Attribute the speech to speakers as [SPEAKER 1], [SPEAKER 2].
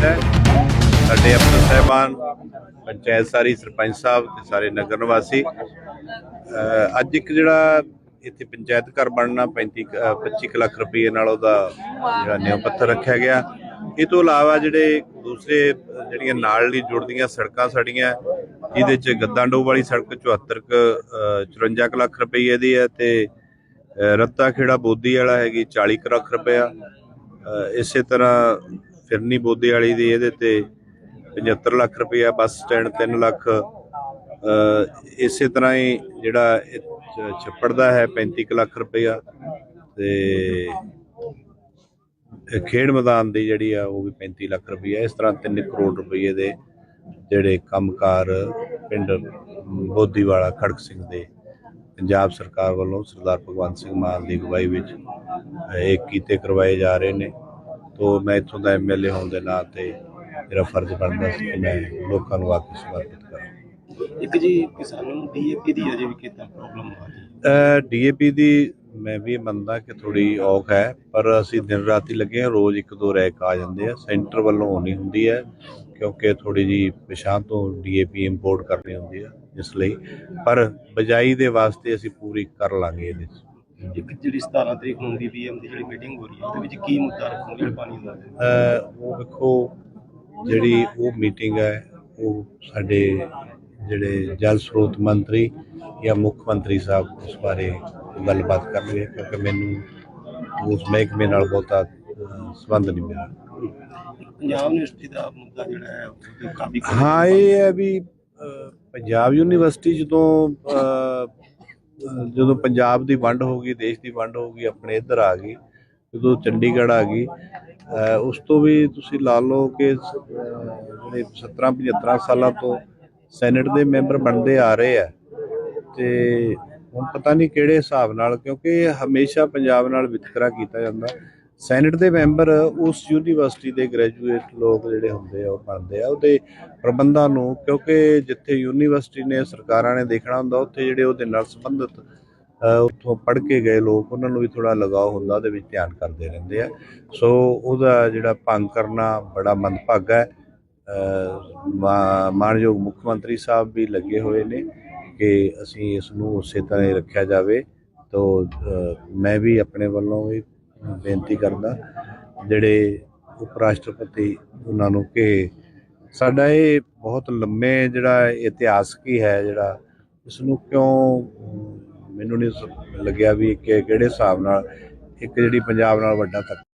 [SPEAKER 1] ਹੈ। ਸਾਡੇ ਅਫਸਰ ਸਹਿਬਾਨ, ਪੰਚਾਇਤ ਸਾਰੀ, ਸਰਪੰਚ ਸਾਹਿਬ ਤੇ ਸਾਰੇ ਨਗਰ ਨਿਵਾਸੀ ਅੱਜ ਇੱਕ ਜਿਹੜਾ ਇੱਥੇ ਪੰਚਾਇਤ ਘਰ ਬਣਨਾ 35 25 ਲੱਖ ਰੁਪਏ ਨਾਲ ਉਹਦਾ ਜਿਹੜਾ ਨਿਯਮ ਪੱਥਰ ਰੱਖਿਆ ਗਿਆ। ਇਹ ਤੋਂ ਇਲਾਵਾ ਜਿਹੜੇ ਦੂਸਰੇ, ਜਿਹੜੀਆਂ ਨਾਲ ਲਈ ਜੁੜਦੀਆਂ ਸੜਕਾਂ ਸਾਡੀਆਂ, ਜਿਹਦੇ ਚ ਗੱਦਾਂਡੋ ਵਾਲੀ ਸੜਕ 74 54 ਲੱਖ ਰੁਪਏ ਦੀ ਹੈ ਤੇ ਰੱਤਾ ਖੇੜਾ ਬੋਦੀ ਵਾਲਾ ਹੈਗੀ 40 ਲੱਖ ਰੁਪਏ ਇਸੇ ਤਰ੍ਹਾਂ ਫਿਰਨੀ ਬੋਦੀ ਵਾਲੀ ਦੀ ਇਹਦੇ ਤੇ 75 ਲੱਖ ਰੁਪਇਆ ਬੱਸ ਸਟੈਂਡ 3 ਲੱਖ। ਇਸੇ ਤਰ੍ਹਾਂ ਹੀ ਜਿਹੜਾ ਛੱਪੜ ਦਾ ਹੈ 35 ਕੁ ਲੱਖ ਰੁਪਇਆ। ਤੇ ਖੇਡ ਮੈਦਾਨ ਦੀ ਜਿਹੜੀ ਆ, ਉਹ ਵੀ 35 ਲੱਖ ਰੁਪਈਆ ਇਸ ਤਰ੍ਹਾਂ 3 ਕਰੋੜ ਰੁਪਈਏ ਦੇ ਜਿਹੜੇ ਕੰਮਕਾਰ ਪਿੰਡ ਬੋਦੀਵਾਲਾ ਖੜਕ ਸਿੰਘ ਦੇ ਪੰਜਾਬ ਸਰਕਾਰ ਵੱਲੋਂ ਸਰਦਾਰ ਭਗਵੰਤ ਸਿੰਘ ਮਾਨ ਦੀ ਅਗਵਾਈ ਵਿੱਚ ਇਹ ਕੀਤੇ ਕਰਵਾਏ ਜਾ ਰਹੇ ਨੇ। ਤੋਂ ਮੈਂ ਇੱਥੋਂ ਦਾ ਐਮਐਲਏ ਹੋਣ ਦੇ ਨਾਤੇ ਮੇਰਾ ਫਰਜ਼ ਬਣਦਾ ਸੀ ਕਿ ਮੈਂ ਲੋਕਾਂ ਨੂੰ ਕੇ ਸਮਰਪਿਤ ਕਰਾਂ।
[SPEAKER 2] ਇੱਕ ਜੀ ਕਿਸਾਨਾਂ ਨੂੰ ਡੀਏਪੀ ਦੀ ਅਜੇ ਵੀ ਕਿਤਾ ਪ੍ਰੋਬਲਮ ਆ ਰਹੀ?
[SPEAKER 1] ਡੀਏਪੀ ਦੀ ਮੈਂ ਵੀ ਮੰਨਦਾ ਕਿ ਥੋੜੀ ਔਖ ਹੈ ਪਰ ਅਸੀਂ ਦਿਨ ਰਾਤੀ ਲੱਗੇ ਹਾਂ ਰੋਜ਼ ਇੱਕ ਦੋ ਰੈਕ ਆ ਜਾਂਦੇ ਆ। ਸੈਂਟਰ ਵੱਲੋਂ ਹੋਣੀ ਹੁੰਦੀ ਹੈ ਕਿਉਂਕਿ ਥੋੜੀ ਜੀ ਪਿਛਾਂ ਤੋਂ ਡੀਏਪੀ ਇੰਪੋਰਟ ਕਰਨੀ ਹੁੰਦੀ ਹੈ ਇਸ ਲਈ। ਪਰ ਬਜਾਈ ਦੇ ਵਾਸਤੇ ਅਸੀਂ ਪੂਰੀ ਕਰ ਲਾਂਗੇ ਇਹਦੇ
[SPEAKER 2] ਇੱਕ ਜਿਹੜੀ 17 ਤਰੀਕ ਨੂੰ ਦੀ ਪੀਐਮ ਦੀ ਜਿਹੜੀ ਮੀਟਿੰਗ ਹੋ ਰਹੀ ਹੈ ਉਹਦੇ ਵਿੱਚ ਕੀ ਮੁੱਦਾ ਰੱਖੋਗੇ ਪਾਣੀ ਦਾ?
[SPEAKER 1] ਉਹ ਵੇਖੋ ਜਿਹੜੀ ਉਹ ਮੀਟਿੰਗ ਹੈ ਉਹ ਸਾਡੇ ਜਿਹੜੇ ਜਲ ਸਰੋਤ ਮੰਤਰੀ ਜਾਂ ਮੁੱਖ ਮੰਤਰੀ ਸਾਹਿਬ ਉਸ ਬਾਰੇ ਗੱਲਬਾਤ ਕਰਨਗੇ ਕਿਉਂਕਿ ਮੈਨੂੰ ਉਸ ਮਹਿਕਮੇ ਨਾਲ ਬਹੁਤਾ ਸੰਬੰਧ ਨਹੀਂ ਮੇਰਾ।
[SPEAKER 2] ਪੰਜਾਬ ਯੂਨੀਵਰਸਿਟੀ ਦਾ ਮੁੱਦਾ ਜਿਹੜਾ ਹੈ ਉਹ ਕਾਫੀ
[SPEAKER 1] ਹਾਂ ਇਹ ਹੈ ਵੀ ਪੰਜਾਬ ਯੂਨੀਵਰਸਿਟੀ ਜਦੋਂ ਜਦੋਂ ਪੰਜਾਬ ਦੀ ਵੰਡ ਹੋ ਗਈ, ਦੇਸ਼ ਦੀ ਵੰਡ ਹੋ ਗਈ, ਆਪਣੇ ਇੱਧਰ ਆ ਗਈ, ਜਦੋਂ ਚੰਡੀਗੜ੍ਹ ਆ ਗਈ ਉਸ ਤੋਂ ਵੀ ਤੁਸੀਂ ਲਾ ਲਓ ਕਿ ਜਿਹੜੇ 17 75 ਸਾਲਾਂ ਤੋਂ ਸੈਨੇਟ ਦੇ ਮੈਂਬਰ ਬਣਦੇ ਆ ਰਹੇ ਆ, ਤੇ ਹੁਣ ਪਤਾ ਨਹੀਂ ਕਿਹੜੇ ਹਿਸਾਬ ਨਾਲ, ਕਿਉਂਕਿ ਹਮੇਸ਼ਾ ਪੰਜਾਬ ਨਾਲ ਵਿਤਕਰਾ ਕੀਤਾ ਜਾਂਦਾ। ਸੈਨੇਟ ਦੇ ਮੈਂਬਰ ਉਸ ਯੂਨੀਵਰਸਿਟੀ ਦੇ ਗ੍ਰੈਜੂਏਟ ਲੋਕ ਜਿਹੜੇ ਹੁੰਦੇ ਆ ਉਹ ਬਣਦੇ ਆ। ਉਹਦੇ ਪ੍ਰਬੰਧਾਂ ਨੂੰ ਕਿਉਂਕਿ ਜਿੱਥੇ ਯੂਨੀਵਰਸਿਟੀ ਨੇ ਸਰਕਾਰਾਂ ਨੇ ਦੇਖਣਾ ਹੁੰਦਾ ਉੱਥੇ ਜਿਹੜੇ ਉਹਦੇ ਨਾਲ ਸੰਬੰਧਿਤ ਉੱਥੋਂ ਪੜ੍ਹ ਕੇ ਗਏ ਲੋਕ ਉਹਨਾਂ ਨੂੰ ਵੀ ਥੋੜਾ ਲਗਾਓ ਹੁੰਦਾ ਉਹਦੇ ਵਿੱਚ ਧਿਆਨ ਕਰਦੇ ਰਹਿੰਦੇ ਆ। ਸੋ ਉਹਦਾ ਜਿਹੜਾ ਭੰਗ ਕਰਨਾ ਬੜਾ ਮੰਦਭਾਗਾ ਹੈ। ਅਹ, ਮਾ- ਮਾਣਯੋਗ ਮੁੱਖ ਮੰਤਰੀ ਸਾਹਿਬ ਵੀ ਲੱਗੇ ਹੋਏ ਨੇ ਕਿ ਅਸੀਂ ਇਸ ਨੂੰ ਉਸੇ ਤਰ੍ਹਾਂ ਹੀ ਰੱਖਿਆ ਜਾਵੇ। ਤੋਂ ਮੈਂ ਵੀ ਆਪਣੇ ਵੱਲੋਂ ਵੀ ਬੇਨਤੀ ਕਰਦਾ, ਜਿਹੜੇ ਉਪ ਰਾਸ਼ਟਰਪਤੀ ਉਹਨਾਂ ਨੂੰ ਕਿ ਸਾਡਾ ਇਹ ਬਹੁਤ ਲੰਮੇ ਜਿਹੜਾ ਇਤਿਹਾਸਕੀ ਹੈ ਜਿਹੜਾ ਇਸ ਨੂੰ ਕਿਉਂ, ਮੈਨੂੰ ਨਹੀਂ ਸ- ਲੱਗਿਆ ਵੀ ਕਿ ਕਿਹੜੇ ਹਿਸਾਬ ਨਾਲ ਇੱਕ ਜਿਹੜੀ ਪੰਜਾਬ ਨਾਲ ਵੱਡਾ ਧੱਕਾ